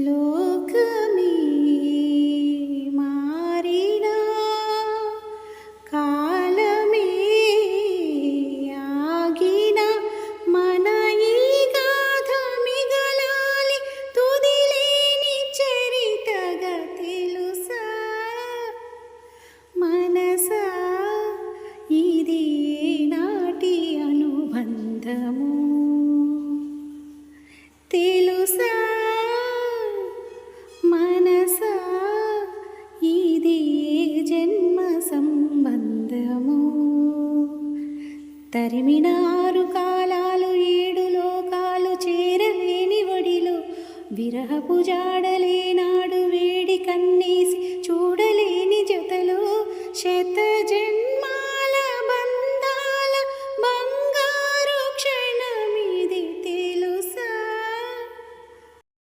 Lord. తరిమినారు కాలాలు ఏడు లోకాలు చేరలేని వడిలో విరహపు జాడలేనా